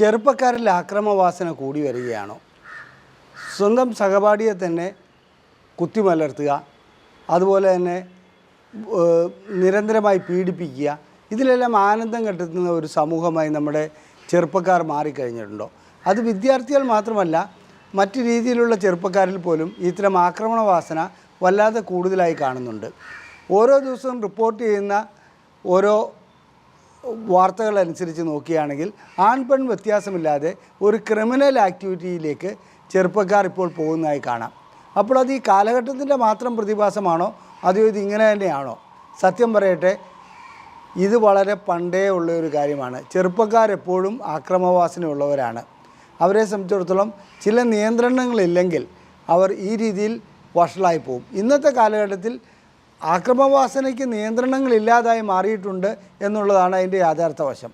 ചെറുപ്പക്കാരിൽ ആക്രമവാസന കൂടി വരികയാണോ? സ്വന്തം സഹപാഠിയെ തന്നെ കുത്തിമലർത്തുക അതുപോലെ തന്നെ നിരന്തരമായി പീഡിപ്പിക്കുക ഇതിലെല്ലാം ആനന്ദം കണ്ടെത്തുന്ന ഒരു സമൂഹമായി നമ്മുടെ ചെറുപ്പക്കാർ മാറിക്കഴിഞ്ഞിട്ടുണ്ടോ? അത് വിദ്യാർത്ഥികൾ മാത്രമല്ല മറ്റു രീതിയിലുള്ള ചെറുപ്പക്കാരിൽ പോലും ഇത്തരം ആക്രമണവാസന വല്ലാതെ കൂടുതലായി കാണുന്നുണ്ട്. ഓരോ ദിവസവും റിപ്പോർട്ട് ചെയ്യുന്ന ഓരോ വാർത്തകൾ അനുസരിച്ച് നോക്കുകയാണെങ്കിൽ ആൺ പെൺ വ്യത്യാസമില്ലാതെ ഒരു ക്രിമിനൽ ആക്ടിവിറ്റിയിലേക്ക് ചെറുപ്പക്കാർ ഇപ്പോൾ പോകുന്നതായി കാണാം. അപ്പോൾ അത് ഈ കാലഘട്ടത്തിന്റെ മാത്രം പ്രതിഭാസമാണോ? അതോ ഇത് ഇങ്ങനെ തന്നെയാണോ? സത്യം പറയട്ടെ ഇത് വളരെ പണ്ടേ ഉള്ള ഒരു കാര്യമാണ്. ചെറുപ്പക്കാരെപ്പോഴും ആക്രമവാസനയുള്ളവരാണ് അവരെ സംബന്ധിച്ചിടത്തോളം ചില നിയന്ത്രണങ്ങളില്ലെങ്കിൽ അവർ ഈ രീതിയിൽ വഷളായി പോകും. ഇന്നത്തെ കാലഘട്ടത്തിൽ ആക്രമവാസനയ്ക്ക് നിയന്ത്രണങ്ങളില്ലാതായി മാറിയിട്ടുണ്ട് എന്നുള്ളതാണ് അതിന്റെ യാഥാർത്ഥ വശം.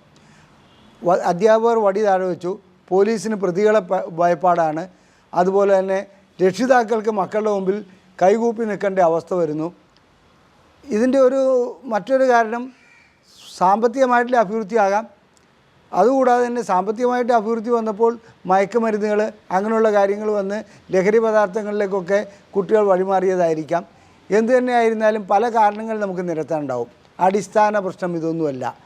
അധ്യാപകർ വടി താഴെ വെച്ചു. പോലീസിന് പ്രതികളെ ഭയപ്പാടാണ്. അതുപോലെ തന്നെ രക്ഷിതാക്കൾക്ക് മക്കളുടെ മുമ്പിൽ കൈകൂപ്പി നിൽക്കേണ്ട അവസ്ഥ വരുന്നു. ഇതിന്റെ ഒരു മറ്റൊരു കാരണം സാമ്പത്തികമായിട്ടുള്ള അഭിവൃദ്ധിയാകാം. അതുകൂടാതെ തന്നെ സാമ്പത്തികമായിട്ട് അഭിവൃദ്ധി വന്നപ്പോൾ മയക്കുമരുന്നുകൾ അങ്ങനെയുള്ള കാര്യങ്ങൾ വന്ന് ലഹരി പദാർത്ഥങ്ങളിലേക്കൊക്കെ കുട്ടികൾ വഴിമാറിയതായിരിക്കാം. എന്തു തന്നെ ആയിരുന്നാലും പല കാരണങ്ങൾ നമുക്ക് നിരത്താനുണ്ടാവും. അടിസ്ഥാന പ്രശ്നം ഇതൊന്നുമല്ല.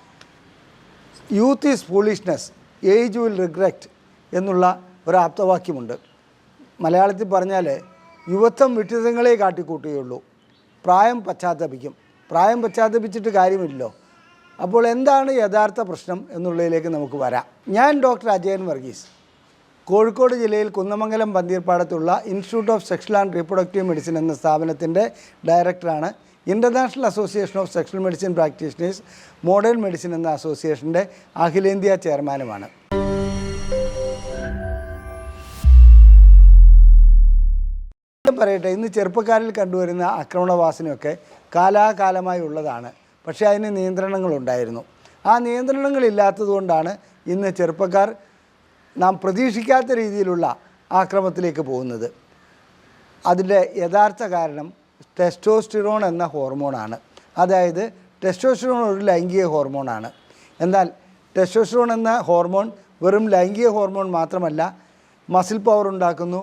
Youth is foolishness age will regret എന്നുള്ള ഒരു ആപ്തവാക്യമുണ്ട്. മലയാളത്തിൽ പറഞ്ഞാൽ യുവത്വം വിട്ടിതങ്ങളെ കാട്ടിക്കൂട്ടുകയുള്ളൂ. പ്രായം പശ്ചാത്തപിക്കും. പ്രായം പശ്ചാത്തപിച്ചിട്ട് കാര്യമില്ലല്ലോ. അപ്പോൾ എന്താണ് യഥാർത്ഥ പ്രശ്നം എന്നുള്ളതിലേക്ക് നമുക്ക് വരാം. ഞാൻ ഡോക്ടർ അജയൻ വർഗീസ്. കോഴിക്കോട് ജില്ലയിൽ Kunnamangalam പന്തീർപ്പാടത്തുള്ള institute of sexual and reproductive medicine എന്ന സ്ഥാപനത്തിന്റെ ഡയറക്ടറാണ് international association of sexual medicine practitioners modern medicine എന്ന അസോസിയേഷന്റെ അഖിലേന്ത്യാ ചെയർമാനുമാണ്. പറയട്ടെ ഇന്ന് ചെറുപ്പക്കാരിൽ കണ്ടുവരുന്ന ആക്രമണവാസനയൊക്കെ കാലാകാലമായി ഉള്ളതാണ്. പക്ഷേ അതിന് നിയന്ത്രണങ്ങളുണ്ടായിരുന്നു. ആ നിയന്ത്രണങ്ങളില്ലാത്തതുകൊണ്ടാണ് ഇന്ന് ചെറുപ്പക്കാർ നാം പ്രതീക്ഷിക്കാത്ത രീതിയിലുള്ള ആക്രമത്തിലേക്ക് പോകുന്നത്. അതിന്റെ യഥാർത്ഥ കാരണം ടെസ്റ്റോസ്റ്റിറോൺ എന്ന ഹോർമോണാണ്. അതായത് ടെസ്റ്റോസ്റ്റിറോൺ ഒരു ലൈംഗിക ഹോർമോണാണ്. എന്നാൽ ടെസ്റ്റോസ്റ്റിറോൺ എന്ന ഹോർമോൺ വെറും ലൈംഗിക ഹോർമോൺ മാത്രമല്ല മസിൽ പവർ ഉണ്ടാക്കുന്നു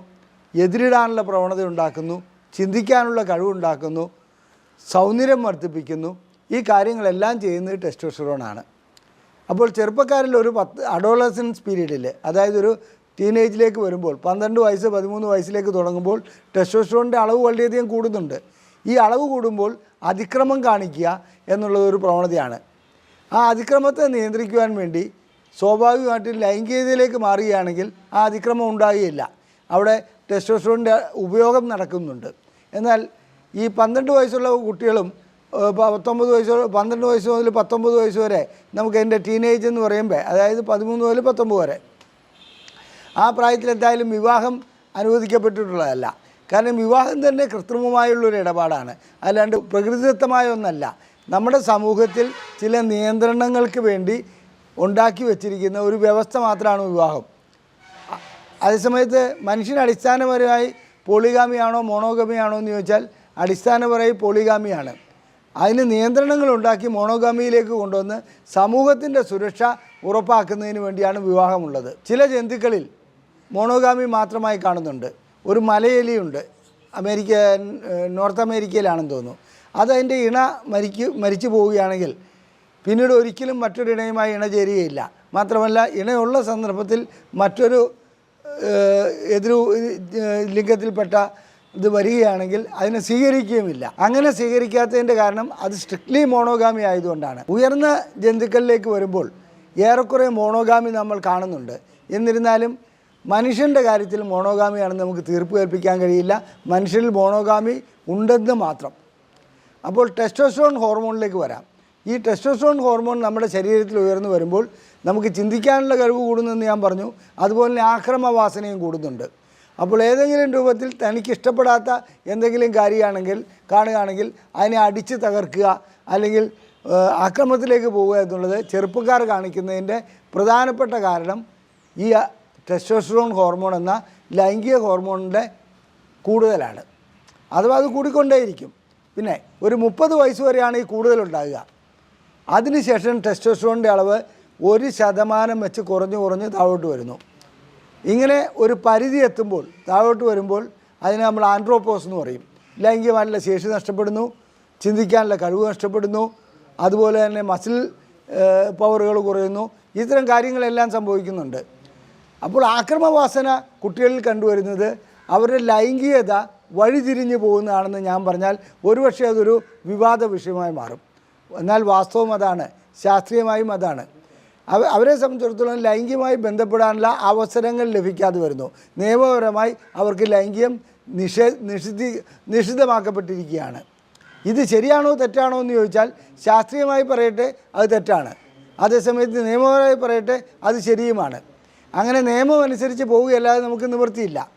എതിരിടാനുള്ള പ്രവണത ഉണ്ടാക്കുന്നു ചിന്തിക്കാനുള്ള കഴിവുണ്ടാക്കുന്നു സൗന്ദര്യം വർദ്ധിപ്പിക്കുന്നു ഈ കാര്യങ്ങളെല്ലാം ചെയ്യുന്നത് ടെസ്റ്റോസ്റ്റിറോണാണ് അപ്പോൾ ചെറുപ്പക്കാരിൽ ഒരു പത്ത് അഡോളസൻസ് പീരീഡിൽ അതായത് ഒരു ടീനേജിലേക്ക് വരുമ്പോൾ പന്ത്രണ്ട് വയസ്സ് പതിമൂന്ന് വയസ്സിലേക്ക് തുടങ്ങുമ്പോൾ ടെസ്റ്റോസ്ട്രോണിന്റെ അളവ് വളരെയധികം കൂടുന്നുണ്ട്. ഈ അളവ് കൂടുമ്പോൾ അതിക്രമം കാണിക്കുക എന്നുള്ളത് ഒരു പ്രവണതയാണ്. ആ അതിക്രമത്തെ നിയന്ത്രിക്കുവാൻ വേണ്ടി സ്വാഭാവികമായിട്ടും ലൈംഗികതയിലേക്ക് മാറുകയാണെങ്കിൽ ആ അതിക്രമം ഉണ്ടാകുകയില്ല. അവിടെ ടെസ്റ്റോസ്ട്രോണിന്റെ ഉപയോഗം നടക്കുന്നുണ്ട്. എന്നാൽ ഈ പന്ത്രണ്ട് വയസ്സുള്ള കുട്ടികളും പത്തൊമ്പത് വയസ്സ് പന്ത്രണ്ട് വയസ്സ് മുതൽ പത്തൊമ്പത് വയസ്സ് വരെ നമുക്ക് എന്റെ ടീനേജ് എന്ന് പറയുമ്പോൾ അതായത് പതിമൂന്ന് മുതൽ പത്തൊമ്പത് വരെ. ആ പ്രായത്തിൽ എന്തായാലും വിവാഹം അനുവദിക്കപ്പെട്ടിട്ടുള്ളതല്ല. കാരണം വിവാഹം തന്നെ കൃത്രിമമായുള്ളൊരു ഇടപാടാണ്. അല്ലാണ്ട് പ്രകൃതിദത്തമായ ഒന്നല്ല. നമ്മുടെ സമൂഹത്തിൽ ചില നിയന്ത്രണങ്ങൾക്ക് വേണ്ടി ഉണ്ടാക്കി വച്ചിരിക്കുന്ന ഒരു വ്യവസ്ഥ മാത്രമാണ് വിവാഹം. അതേസമയത്ത് മനുഷ്യൻ അടിസ്ഥാനപരമായി പോളിഗാമിയാണോ മോണോഗമിയാണോ എന്ന് ചോദിച്ചാൽ അടിസ്ഥാനപരമായി പോളിഗാമിയാണ്. അതിന് നിയന്ത്രണങ്ങൾ ഉണ്ടാക്കി മോണോഗാമിയിലേക്ക് കൊണ്ടുവന്ന് സമൂഹത്തിന്റെ സുരക്ഷ ഉറപ്പാക്കുന്നതിന് വേണ്ടിയാണ് വിവാഹമുള്ളത്. ചില ജന്തുക്കളിൽ മോണോഗാമി മാത്രമായി കാണുന്നുണ്ട്. ഒരു മലയലിയുണ്ട്. അമേരിക്ക നോർത്ത് അമേരിക്കയിലാണെന്ന് തോന്നുന്നു. അതതിന്റെ ഇണ മരിക്കു മരിച്ചു പോവുകയാണെങ്കിൽ പിന്നീട് ഒരിക്കലും മറ്റൊരു ഇണയുമായി ഇണ ചേരുകയില്ല മാത്രമല്ല ഇണയുള്ള സന്ദർഭത്തിൽ മറ്റൊരു എതിരു ലിംഗത്തിൽപ്പെട്ട ഇത് വരികയാണെങ്കിൽ അതിനെ സ്വീകരിക്കുകയുമില്ല. അങ്ങനെ സ്വീകരിക്കാത്തതിന്റെ കാരണം അത് സ്ട്രിക്ട്ലി മോണോഗാമി ആയതുകൊണ്ടാണ്. ഉയർന്ന ജന്തുക്കളിലേക്ക് വരുമ്പോൾ ഏറെക്കുറെ മോണോഗാമി നമ്മൾ കാണുന്നുണ്ട്. എന്നിരുന്നാലും മനുഷ്യന്റെ കാര്യത്തിൽ മോണോഗാമിയാണെന്ന് നമുക്ക് തീർപ്പ് കൽപ്പിക്കാൻ കഴിയില്ല. മനുഷ്യരിൽ മോണോഗാമി ഉണ്ടെന്ന് മാത്രം. അപ്പോൾ ടെസ്റ്റോസ്ട്രോൺ ഹോർമോണിലേക്ക് വരാം. ഈ ടെസ്റ്റോസ്ട്രോൺ ഹോർമോൺ നമ്മുടെ ശരീരത്തിൽ ഉയർന്നു വരുമ്പോൾ നമുക്ക് ചിന്തിക്കാനുള്ള കഴിവ് കൂടുന്നെന്ന് ഞാൻ പറഞ്ഞു. അതുപോലെ തന്നെ ആക്രമവാസനയും കൂടുന്നുണ്ട്. അപ്പോൾ ഏതെങ്കിലും രൂപത്തിൽ തനിക്ക് ഇഷ്ടപ്പെടാത്ത എന്തെങ്കിലും കാര്യമാണെങ്കിൽ കാണുകയാണെങ്കിൽ അതിനെ അടിച്ച് തകർക്കുക അല്ലെങ്കിൽ അക്രമത്തിലേക്ക് പോവുക എന്നുള്ളത് ചെറുപ്പക്കാർ കാണിക്കുന്നതിന്റെ പ്രധാനപ്പെട്ട കാരണം ഈ ടെസ്റ്റോസ്ട്രോൺ ഹോർമോൺ എന്ന ലൈംഗിക ഹോർമോണിന്റെ കൂടുതലാണ്. അഥവാ അത് കൂടിക്കൊണ്ടേയിരിക്കും. പിന്നെ ഒരു മുപ്പത് വയസ്സ് വരെയാണ് ഈ കൂടുതലുണ്ടാകുക. അതിനുശേഷം ടെസ്റ്റോസ്ട്രോണിന്റെ അളവ് ഒരു ശതമാനം വെച്ച് കുറഞ്ഞ് കുറഞ്ഞ് താഴോട്ട് വരുന്നു. ഇങ്ങനെ ഒരു പരിധി എത്തുമ്പോൾ താഴോട്ട് വരുമ്പോൾ അതിനെ നമ്മൾ ആൻഡ്രോപ്പോസ് എന്ന് പറയും. ലൈംഗികമായിട്ടുള്ള ശേഷി നഷ്ടപ്പെടുന്നു ചിന്തിക്കാനുള്ള കഴിവ് നഷ്ടപ്പെടുന്നു അതുപോലെ തന്നെ മസിൽ പവറുകൾ കുറയുന്നു ഇത്തരം കാര്യങ്ങളെല്ലാം സംഭവിക്കുന്നുണ്ട്. അപ്പോൾ ആക്രമവാസന കുട്ടികളിൽ കണ്ടുവരുന്നത് അവരുടെ ലൈംഗികത വഴിതിരിഞ്ഞു പോകുന്നതാണെന്ന് ഞാൻ പറഞ്ഞാൽ ഒരുപക്ഷെ അതൊരു വിവാദ വിഷയമായി മാറും. എന്നാൽ വാസ്തവം അതാണ് ശാസ്ത്രീയമായും അതാണ്. അവരെ സംബന്ധിച്ചിടത്തോളം ലൈംഗികമായി ബന്ധപ്പെടാനുള്ള അവസരങ്ങൾ ലഭിക്കാതെ വരുന്നു. നിയമപരമായി അവർക്ക് ലൈംഗികം നിഷേ നിഷിദ്ധി നിഷിദ്ധമാക്കപ്പെട്ടിരിക്കുകയാണ്. ഇത് ശരിയാണോ തെറ്റാണോ എന്ന് ചോദിച്ചാൽ ശാസ്ത്രീയമായി പറയട്ടെ അത് തെറ്റാണ്. അതേസമയത്ത് നിയമപരമായി പറയട്ടെ അത് ശരിയുമാണ്. അങ്ങനെ നിയമം അനുസരിച്ച് പോവുകയല്ലാതെ നമുക്ക് നിവൃത്തിയില്ല.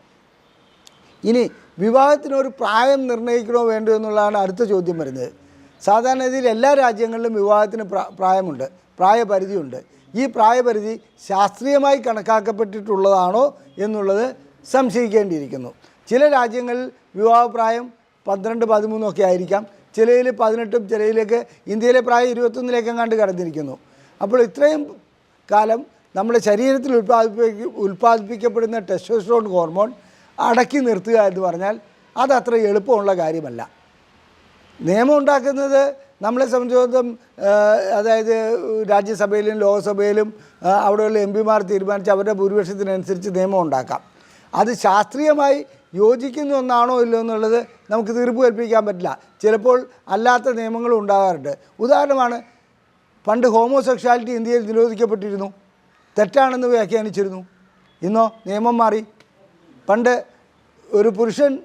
ഇനി വിവാഹത്തിനൊരു പ്രായം നിർണയിക്കണോ വേണ്ടോ എന്നുള്ളതാണ് അടുത്ത ചോദ്യം വരുന്നത്. സാധാരണ രീതിയിൽ എല്ലാ രാജ്യങ്ങളിലും വിവാഹത്തിന് പ്രായമുണ്ട്. പ്രായപരിധിയുണ്ട്. ഈ പ്രായപരിധി ശാസ്ത്രീയമായി കണക്കാക്കപ്പെട്ടിട്ടുള്ളതാണോ എന്നുള്ളത് സംശയിക്കേണ്ടിയിരിക്കുന്നു. ചില രാജ്യങ്ങളിൽ വിവാഹപ്രായം പന്ത്രണ്ട് പതിമൂന്നൊക്കെ ആയിരിക്കാം. ചിലയിൽ പതിനെട്ടും ചിലയിലേക്ക് ഇന്ത്യയിലെ പ്രായം ഇരുപത്തൊന്നിലേക്കെങ്ങാണ്ട് കടന്നിരിക്കുന്നു. അപ്പോൾ ഇത്രയും കാലം നമ്മുടെ ശരീരത്തിൽ ഉൽപ്പാദിപ്പി ഉൽപ്പാദിപ്പിക്കപ്പെടുന്ന ടെസ്റ്റോസ്ട്രോൺ ഹോർമോൺ അടക്കി നിർത്തുക എന്ന് പറഞ്ഞാൽ അതത്ര എളുപ്പമുള്ള കാര്യമല്ല. നിയമം ഉണ്ടാക്കുന്നത് നമ്മളെ സംബന്ധിച്ചിടത്തോളം അതായത് രാജ്യസഭയിലും ലോക്സഭയിലും അവിടെയുള്ള എം പിമാർ തീരുമാനിച്ച് അവരുടെ ഭൂരിപക്ഷത്തിനനുസരിച്ച് നിയമം ഉണ്ടാക്കാം. അത് ശാസ്ത്രീയമായി യോജിക്കുന്ന ഒന്നാണോ ഇല്ലോ എന്നുള്ളത് നമുക്ക് തീർപ്പ് കൽപ്പിക്കാൻ പറ്റില്ല. ചിലപ്പോൾ അല്ലാത്ത നിയമങ്ങളും ഉണ്ടാകാറുണ്ട്. ഉദാഹരണമാണ് പണ്ട് ഹോമോസെക്ഷാലിറ്റി ഇന്ത്യയിൽ നിരോധിക്കപ്പെട്ടിരുന്നു. തെറ്റാണെന്ന് വ്യാഖ്യാനിച്ചിരുന്നു. ഇന്നോ നിയമം മാറി. പണ്ട് ഒരു പുരുഷൻ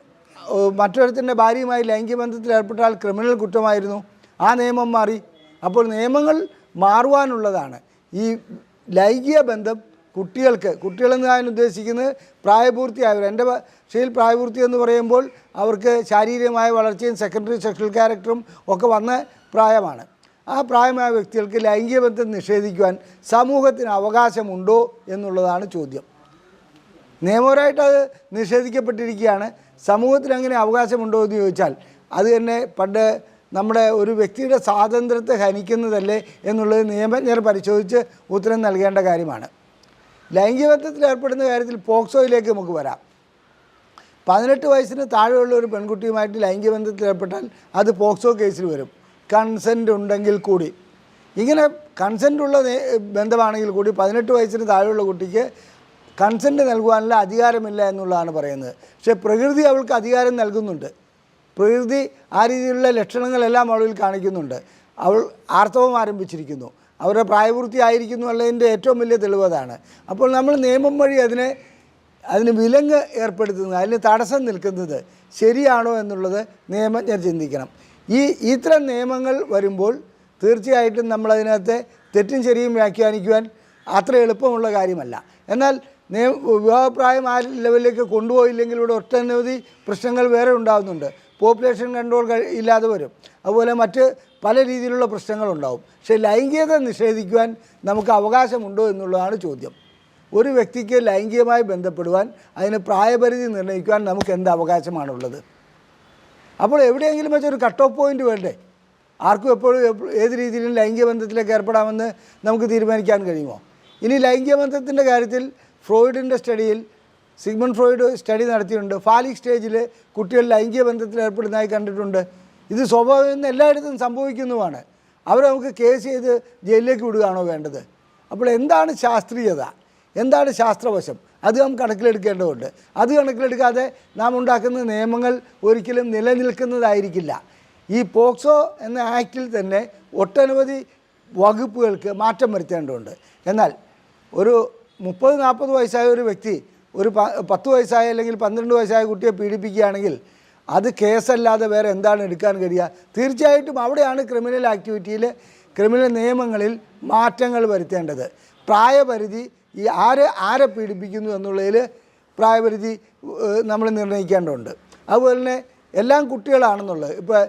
മറ്റൊരുത്തിന്റെ ഭാര്യയുമായി ലൈംഗിക ബന്ധത്തിൽ ഏർപ്പെട്ടാൽ ക്രിമിനൽ കുറ്റമായിരുന്നു. ആ നിയമം മാറി. അപ്പോൾ നിയമങ്ങൾ മാറുവാനുള്ളതാണ്. ഈ ലൈംഗിക ബന്ധം കുട്ടികൾക്ക് കുട്ടികളെന്ന് ഞാൻ ഉദ്ദേശിക്കുന്നത് പ്രായപൂർത്തിയായവർ. എന്റെ ഭാഷയിൽ പ്രായപൂർത്തി എന്ന് പറയുമ്പോൾ അവർക്ക് ശാരീരികമായ വളർച്ചയും സെക്കൻഡറി സെക്ഷൽ ക്യാരക്ടറും ഒക്കെ വന്ന പ്രായമാണ്. ആ പ്രായമായ വ്യക്തികൾക്ക് ലൈംഗിക ബന്ധം നിഷേധിക്കുവാൻ സമൂഹത്തിന് അവകാശമുണ്ടോ എന്നുള്ളതാണ് ചോദ്യം. നിയമപരമായിട്ട് അത് നിഷേധിക്കപ്പെട്ടിരിക്കുകയാണ്. സമൂഹത്തിന് അങ്ങനെ അവകാശമുണ്ടോ എന്ന് ചോദിച്ചാൽ അത് തന്നെ പണ്ട് നമ്മുടെ ഒരു വ്യക്തിയുടെ സ്വാതന്ത്ര്യത്തെ ഹനിക്കുന്നതല്ലേ എന്നുള്ളത് നിയമജ്ഞർ പരിശോധിച്ച് ഉത്തരം നൽകേണ്ട കാര്യമാണ്. ലൈംഗികബന്ധത്തിൽ ഏർപ്പെടുന്ന കാര്യത്തിൽ പോക്സോയിലേക്ക് നമുക്ക് വരാം. പതിനെട്ട് വയസ്സിന് താഴെയുള്ള ഒരു പെൺകുട്ടിയുമായിട്ട് ലൈംഗികബന്ധത്തിൽ ഏർപ്പെട്ടാൽ അത് പോക്സോ കേസിൽ വരും. കൺസെന്റ് ഉണ്ടെങ്കിൽ കൂടി. ഇങ്ങനെ കൺസെന്റ് ഉള്ള ബന്ധമാണെങ്കിൽ കൂടി പതിനെട്ട് വയസ്സിന് താഴെയുള്ള കുട്ടിക്ക് കൺസെന്റ് നൽകുവാനുള്ള അധികാരമില്ല എന്നുള്ളതാണ് പറയുന്നത്. പക്ഷേ പ്രകൃതി അവൾക്ക് അധികാരം നൽകുന്നുണ്ട്. പ്രകൃതി ആ രീതിയിലുള്ള ലക്ഷണങ്ങളെല്ലാം അവളിൽ കാണിക്കുന്നുണ്ട്. അവൾ ആർത്തവം ആരംഭിച്ചിരിക്കുന്നു. അവരുടെ പ്രായപൂർത്തി ആയിരിക്കുന്നു ഉള്ളതിന്റെ ഏറ്റവും വലിയ തെളിവ് അതാണ്. അപ്പോൾ നമ്മൾ നിയമം വഴി അതിനെ അതിന് വിലങ്ങ് ഏർപ്പെടുത്തുന്നത് അതിന് തടസ്സം നിൽക്കുന്നത് ശരിയാണോ എന്നുള്ളത് നിയമജ്ഞർ ചിന്തിക്കണം. ഈ ഇത്തരം നിയമങ്ങൾ വരുമ്പോൾ തീർച്ചയായിട്ടും നമ്മളതിനകത്ത് തെറ്റും ശരിയും വ്യാഖ്യാനിക്കുവാൻ അത്ര എളുപ്പമുള്ള കാര്യമല്ല. എന്നാൽ നിയമ വിവാഹപ്രായം ആ ലെവലിലേക്ക് കൊണ്ടുപോയില്ലെങ്കിൽ ഇവിടെ ഒട്ടനവധി പ്രശ്നങ്ങൾ വേറെ ഉണ്ടാകുന്നുണ്ട് പോപ്പുലേഷൻ കൺട്രോൾ ഇല്ലാതെ വരും. അതുപോലെ മറ്റ് പല രീതിയിലുള്ള പ്രശ്നങ്ങളുണ്ടാവും. പക്ഷേ ലൈംഗികത നിഷേധിക്കുവാൻ നമുക്ക് അവകാശമുണ്ടോ എന്നുള്ളതാണ് ചോദ്യം. ഒരു വ്യക്തിക്ക് ലൈംഗികമായി ബന്ധപ്പെടുവാൻ അതിന് പ്രായപരിധി നിർണയിക്കുവാൻ നമുക്ക് എന്ത് അവകാശമാണുള്ളത്? അപ്പോൾ എവിടെയെങ്കിലും വെച്ചൊരു കട്ട് ഓഫ് പോയിന്റ് വേണ്ടേ? ആർക്കും എപ്പോഴും ഏത് രീതിയിലും ലൈംഗിക ബന്ധത്തിലേക്ക് ഏർപ്പെടാമെന്ന് നമുക്ക് തീരുമാനിക്കാൻ കഴിയുമോ? ഇനി ലൈംഗിക ബന്ധത്തിന്റെ കാര്യത്തിൽ ഫ്രോയിഡിന്റെ സ്റ്റഡിയിൽ സിഗ്മൺ ഫ്രോയിഡ് സ്റ്റഡി നടത്തിയിട്ടുണ്ട്. ഫാലിക് സ്റ്റേജിൽ കുട്ടികൾ ലൈംഗിക ബന്ധത്തിൽ ഏർപ്പെടുന്നതായി കണ്ടിട്ടുണ്ട്. ഇത് സ്വാഭാവികം എല്ലായിടത്തും സംഭവിക്കുന്നതുമാണ് അവരെ നമുക്ക് കേസ് ചെയ്ത് ജയിലിലേക്ക് വിടുകയാണോ വേണ്ടത്? അപ്പോൾ എന്താണ് ശാസ്ത്രീയത? എന്താണ് ശാസ്ത്രവശം? അത് നാം കണക്കിലെടുക്കേണ്ടതുണ്ട്. അത് കണക്കിലെടുക്കാതെ നാം ഉണ്ടാക്കുന്ന നിയമങ്ങൾ ഒരിക്കലും നിലനിൽക്കുന്നതായിരിക്കില്ല. ഈ പോക്സോ എന്ന ആക്റ്റിൽ തന്നെ ഒട്ടനവധി വകുപ്പുകൾക്ക് മാറ്റം വരുത്തേണ്ടതുണ്ട്. എന്നാൽ ഒരു മുപ്പത് നാൽപ്പത് വയസ്സായ ഒരു വ്യക്തി ഒരു പത്ത് വയസ്സായ അല്ലെങ്കിൽ പന്ത്രണ്ട് വയസ്സായ കുട്ടിയെ പീഡിപ്പിക്കുകയാണെങ്കിൽ അത് കേസല്ലാതെ വേറെ എന്താണ് എടുക്കാൻ കഴിയുക? തീർച്ചയായിട്ടും അവിടെയാണ് ക്രിമിനൽ ആക്ടിവിറ്റിയിൽ ക്രിമിനൽ നിയമങ്ങളിൽ മാറ്റങ്ങൾ വരുത്തേണ്ടത്. പ്രായപരിധി ഈ ആരെ ആരെ പീഡിപ്പിക്കുന്നു എന്നുള്ളതിൽ പ്രായപരിധി നമ്മൾ നിർണയിക്കേണ്ടതുണ്ട്. അതുപോലെ തന്നെ എല്ലാം കുട്ടികളാണെന്നുള്ളത്. ഇപ്പോൾ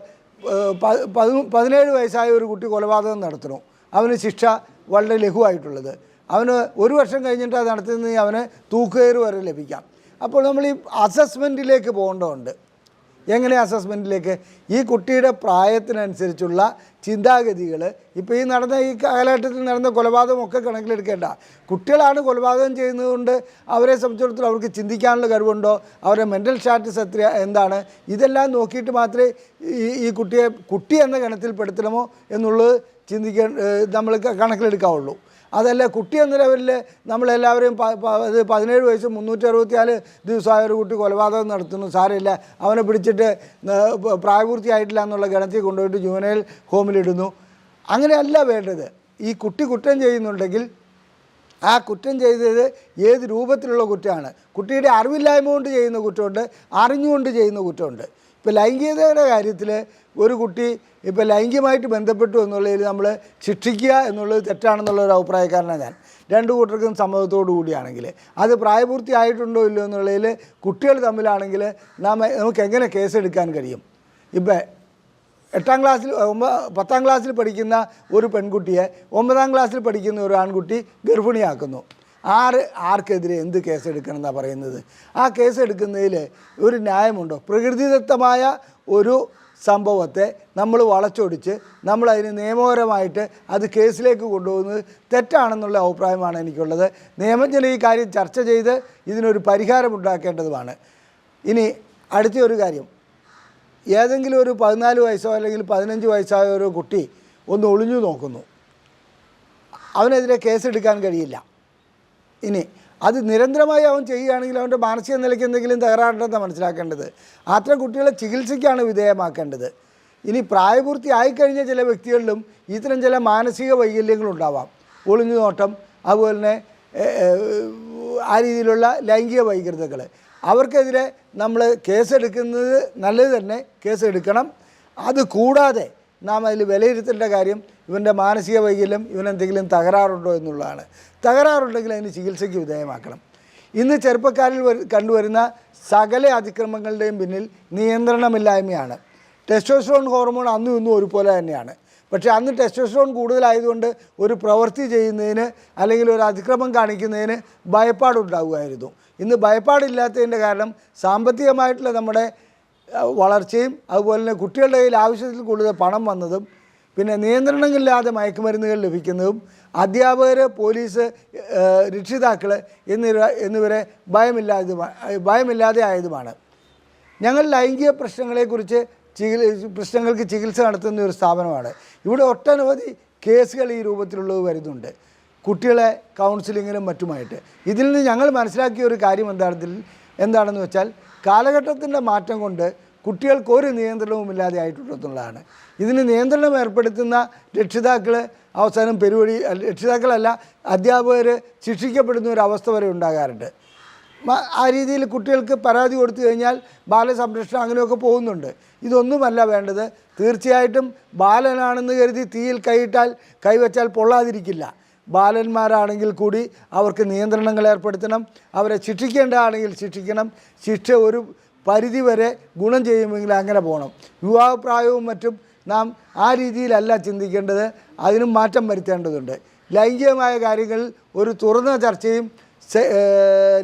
പതിനേഴ് വയസ്സായ ഒരു കുട്ടി കൊലപാതകം നടത്തണു അവന് ശിക്ഷ വളരെ ലഘുവായിട്ടുള്ളത്. അവന് ഒരു വർഷം കഴിഞ്ഞിട്ട് അത് നടത്തുന്ന അവന് തൂക്കുകയറ് വരെ ലഭിക്കാം. അപ്പോൾ നമ്മൾ ഈ അസസ്മെന്റിലേക്ക് പോകേണ്ടതുണ്ട്. എങ്ങനെ അസസ്മെന്റിലേക്ക് ഈ കുട്ടിയുടെ പ്രായത്തിനനുസരിച്ചുള്ള ചിന്താഗതികൾ. ഇപ്പോൾ ഈ നടന്ന ഈ കാലഘട്ടത്തിൽ നടന്ന കൊലപാതകം ഒക്കെ കണക്കിലെടുക്കേണ്ട. കുട്ടികളാണ് കൊലപാതകം ചെയ്യുന്നതുകൊണ്ട് അവരെ സംബന്ധിച്ചിടത്തോളം അവർക്ക് ചിന്തിക്കാനുള്ള കഴിവുണ്ടോ? അവരുടെ മെന്റൽ സ്റ്റാറ്റസ് എത്ര എന്താണ്? ഇതെല്ലാം നോക്കിയിട്ട് മാത്രമേ ഈ ഈ കുട്ടിയെ കുട്ടി എന്ന ഗണത്തിൽപ്പെടുത്തണമോ എന്നുള്ളത് ചിന്തിക്കാൻ നമ്മൾ കണക്കിലെടുക്കാവുള്ളൂ. അതല്ല കുട്ടി എന്ന ലെവലിൽ നമ്മളെല്ലാവരെയും ഇത് പതിനേഴ് വയസ്സ് മുന്നൂറ്റി അറുപത്തിനാല് ദിവസമായ ഒരു കുട്ടി കൊലപാതകം നടത്തുന്നു. സാരമില്ല. അവനെ പിടിച്ചിട്ട് പ്രായപൂർത്തിയായിട്ടില്ല എന്നുള്ള ഗണത്തിൽ കൊണ്ടുപോയിട്ട് ജുവനൈൽ ഹോമിലിടുന്നു. അങ്ങനെയല്ല വേണ്ടത്. ഈ കുട്ടി കുറ്റം ചെയ്യുന്നുണ്ടെങ്കിൽ ആ കുറ്റം ചെയ്തത് ഏത് രൂപത്തിലുള്ള കുറ്റമാണ് കുട്ടിയുടെ അറിവില്ലായ്മ കൊണ്ട് ചെയ്യുന്ന കുറ്റമുണ്ട് അറിഞ്ഞുകൊണ്ട് ചെയ്യുന്ന കുറ്റമുണ്ട്. ഇപ്പോൾ ലൈംഗികതയുടെ കാര്യത്തിൽ ഒരു കുട്ടി ഇപ്പോൾ ലൈംഗികമായിട്ട് ബന്ധപ്പെട്ടു എന്നുള്ളതിൽ നമ്മൾ ശിക്ഷിക്കുക എന്നുള്ളത് തെറ്റാണെന്നുള്ള ഒരു അഭിപ്രായക്കാരനാണ് ഞാൻ. രണ്ട് കൂട്ടർക്കും സമ്മതത്തോടു കൂടിയാണെങ്കിൽ അത് പ്രായപൂർത്തിയായിട്ടുണ്ടോ ഇല്ലയോ എന്നുള്ളതിൽ കുട്ടികൾ തമ്മിലാണെങ്കിൽ നാം നമുക്ക് എങ്ങനെ കേസെടുക്കാൻ കഴിയും? ഇപ്പം എട്ടാം ക്ലാസ്സിൽ ഒമ്പ പത്താം ക്ലാസ്സിൽ പഠിക്കുന്ന ഒരു പെൺകുട്ടിയെ ഒമ്പതാം ക്ലാസ്സിൽ പഠിക്കുന്ന ഒരു ആൺകുട്ടി ഗർഭിണിയാക്കുന്നു. ആര് ആർക്കെതിരെ എന്ത് കേസെടുക്കണം എന്നാണ് പറയുന്നത്? ആ കേസെടുക്കുന്നതിൽ ഒരു ന്യായമുണ്ടോ? പ്രകൃതിദത്തമായ ഒരു സംഭവത്തെ നമ്മൾ വളച്ചൊടിച്ച് നമ്മളതിന് നിയമപരമായിട്ട് അത് കേസിലേക്ക് കൊണ്ടുപോകുന്നത് തെറ്റാണെന്നുള്ള അഭിപ്രായമാണ് എനിക്കുള്ളത്. നിയമജ്ഞന ഈ കാര്യം ചർച്ച ചെയ്ത് ഇതിനൊരു പരിഹാരം ഉണ്ടാക്കേണ്ടതുമാണ്. ഇനി അടുത്ത ഒരു കാര്യം. ഏതെങ്കിലും ഒരു പതിനാല് വയസ്സോ അല്ലെങ്കിൽ പതിനഞ്ച് വയസ്സായ ഒരു കുട്ടി ഒന്ന് ഒളിഞ്ഞു നോക്കുന്നു. അവനെതിരെ കേസെടുക്കാൻ കഴിയില്ല. ഇനി അത് നിരന്തരമായി അവൻ ചെയ്യുകയാണെങ്കിൽ അവന്റെ മാനസിക നിലയ്ക്ക് എന്തെങ്കിലും തകരാറുണ്ടെന്ന് മനസ്സിലാക്കേണ്ടത്. അത്തരം കുട്ടികളെ ചികിത്സയ്ക്കാണ് വിധേയമാക്കേണ്ടത്. ഇനി പ്രായപൂർത്തി ആയിക്കഴിഞ്ഞ ചില വ്യക്തികളിലും ഇത്തരം ചില മാനസിക വൈകല്യങ്ങളുണ്ടാവാം ഒളിഞ്ഞു നോട്ടം അതുപോലെ തന്നെ ആ രീതിയിലുള്ള ലൈംഗിക വൈകൃതങ്ങൾ. അവർക്കെതിരെ നമ്മൾ കേസെടുക്കുന്നത് നല്ലത് തന്നെ കേസെടുക്കണം. അത് കൂടാതെ നാം അതിൽ വിലയിരുത്തേണ്ട കാര്യം ഇവന്റെ മാനസിക വൈകല്യം ഇവനെന്തെങ്കിലും തകരാറുണ്ടോ എന്നുള്ളതാണ്. തകരാറുണ്ടെങ്കിൽ അതിന് ചികിത്സയ്ക്ക് വിധേയമാക്കണം. ഇന്ന് ചെറുപ്പക്കാരിൽ വരു- കണ്ടുവരുന്ന സകല അതിക്രമങ്ങളുടെയും പിന്നിൽ നിയന്ത്രണമില്ലായ്മയാണ്. ടെസ്റ്റോസ്ട്രോൺ ഹോർമോൺ അന്നും ഇന്നും ഒരുപോലെ തന്നെയാണ്. പക്ഷേ അന്ന് ടെസ്റ്റോസ്ട്രോൺ കൂടുതലായതുകൊണ്ട് ഒരു പ്രവൃത്തി ചെയ്യുന്നതിന് അല്ലെങ്കിൽ ഒരു അതിക്രമം കാണിക്കുന്നതിന് ഭയപ്പാടുണ്ടാവുമായിരുന്നു. ഇന്ന് ഭയപ്പാടില്ലാത്തതിന്റെ കാരണം സാമ്പത്തികമായിട്ടുള്ള നമ്മുടെ വളർച്ചയും അതുപോലെ തന്നെ കുട്ടികളുടെ കയ്യിൽ ആവശ്യത്തിൽ കൂടുതൽ പണം വന്നതും പിന്നെ നിയന്ത്രണങ്ങളില്ലാതെ മയക്കുമരുന്നുകൾ ലഭിക്കുന്നതും അധ്യാപകർ പോലീസ് രക്ഷിതാക്കൾ എന്നിവ എന്നിവരെ ഭയമില്ലാതെ ഭയമില്ലാതെ ആയതുമാണ്. ഞങ്ങൾ ലൈംഗിക പ്രശ്നങ്ങളെക്കുറിച്ച് ചികിത്സ പ്രശ്നങ്ങൾക്ക് ചികിത്സ നടത്തുന്ന ഒരു സ്ഥാപനമാണ്. ഇവിടെ ഒട്ടനവധി കേസുകൾ ഈ രൂപത്തിലുള്ളത് വരുന്നുണ്ട്. കുട്ടികളെ കൗൺസിലിങ്ങിനും മറ്റുമായിട്ട്. ഇതിൽ നിന്ന് ഞങ്ങൾ മനസ്സിലാക്കിയ ഒരു കാര്യം എന്താണെങ്കിൽ എന്താണെന്ന് വെച്ചാൽ കാലഘട്ടത്തിന്റെ മാറ്റം കൊണ്ട് കുട്ടികൾക്ക് ഒരു നിയന്ത്രണവും ഇല്ലാതെ ആയിട്ടുള്ളതാണ്. ഇതിന് നിയന്ത്രണം ഏർപ്പെടുത്തുന്ന രക്ഷിതാക്കൾ അവസാനം പെരുവഴി രക്ഷിതാക്കളല്ല അധ്യാപകർ ശിക്ഷിക്കപ്പെടുന്ന ഒരു അവസ്ഥ വരെ ഉണ്ടാകാറുണ്ട്. ആ രീതിയിൽ കുട്ടികൾക്ക് പരാതി കൊടുത്തു കഴിഞ്ഞാൽ ബാലസംരക്ഷണം അങ്ങനെയൊക്കെ പോകുന്നുണ്ട്. ഇതൊന്നുമല്ല വേണ്ടത്. തീർച്ചയായിട്ടും ബാലനാണെന്ന് കരുതി തീയിൽ കൈയിട്ടാൽ കൈവച്ചാൽ പൊള്ളാതിരിക്കില്ല. ബാലന്മാരാണെങ്കിൽ കൂടി അവർക്ക് നിയന്ത്രണങ്ങൾ ഏർപ്പെടുത്തണം. അവരെ ശിക്ഷിക്കേണ്ടതാണെങ്കിൽ ശിക്ഷിക്കണം. ശിക്ഷ ഒരു പരിധി വരെ ഗുണം ചെയ്യുമെങ്കിൽ അങ്ങനെ പോകണം. വിവാഹപ്രായവും മറ്റും നാം ആ രീതിയിലല്ല ചിന്തിക്കേണ്ടത്. അതിനും മാറ്റം വരുത്തേണ്ടതുണ്ട്. ലൈംഗികമായ കാര്യങ്ങളിൽ ഒരു തുറന്ന ചർച്ചയും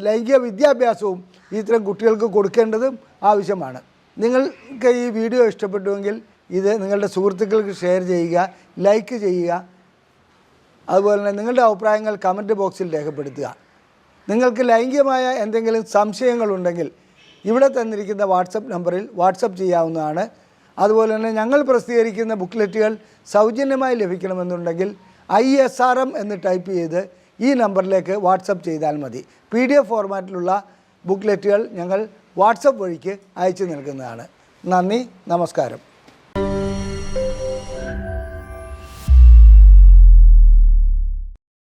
ലൈംഗിക വിദ്യാഭ്യാസവും ഇത്തരം കുട്ടികൾക്ക് കൊടുക്കേണ്ടതും ആവശ്യമാണ്. നിങ്ങൾക്ക് ഈ വീഡിയോ ഇഷ്ടപ്പെട്ടുവെങ്കിൽ ഇത് നിങ്ങളുടെ സുഹൃത്തുക്കൾക്ക് ഷെയർ ചെയ്യുക ലൈക്ക് ചെയ്യുക. അതുപോലെ തന്നെ നിങ്ങളുടെ അഭിപ്രായങ്ങൾ കമന്റ് ബോക്സിൽ രേഖപ്പെടുത്തുക. നിങ്ങൾക്ക് ലൈംഗികമായ എന്തെങ്കിലും സംശയങ്ങളുണ്ടെങ്കിൽ ഇവിടെ തന്നിരിക്കുന്ന വാട്സപ്പ് നമ്പറിൽ വാട്സപ്പ് ചെയ്യാവുന്നതാണ്. അതുപോലെ തന്നെ ഞങ്ങൾ പ്രസിദ്ധീകരിക്കുന്ന ബുക്ക്ലെറ്റുകൾ സൗജന്യമായി ലഭിക്കണമെന്നുണ്ടെങ്കിൽ ഐ എസ് ആർ എം എന്ന് ടൈപ്പ് ചെയ്ത് ഈ നമ്പറിലേക്ക് വാട്സപ്പ് ചെയ്താൽ മതി. പി ഡി എഫ് ഫോർമാറ്റിലുള്ള ബുക്ക്ലെറ്റുകൾ ഞങ്ങൾ വാട്സപ്പ് വഴിക്ക് അയച്ചു നൽകുന്നതാണ്. നന്ദി നമസ്കാരം.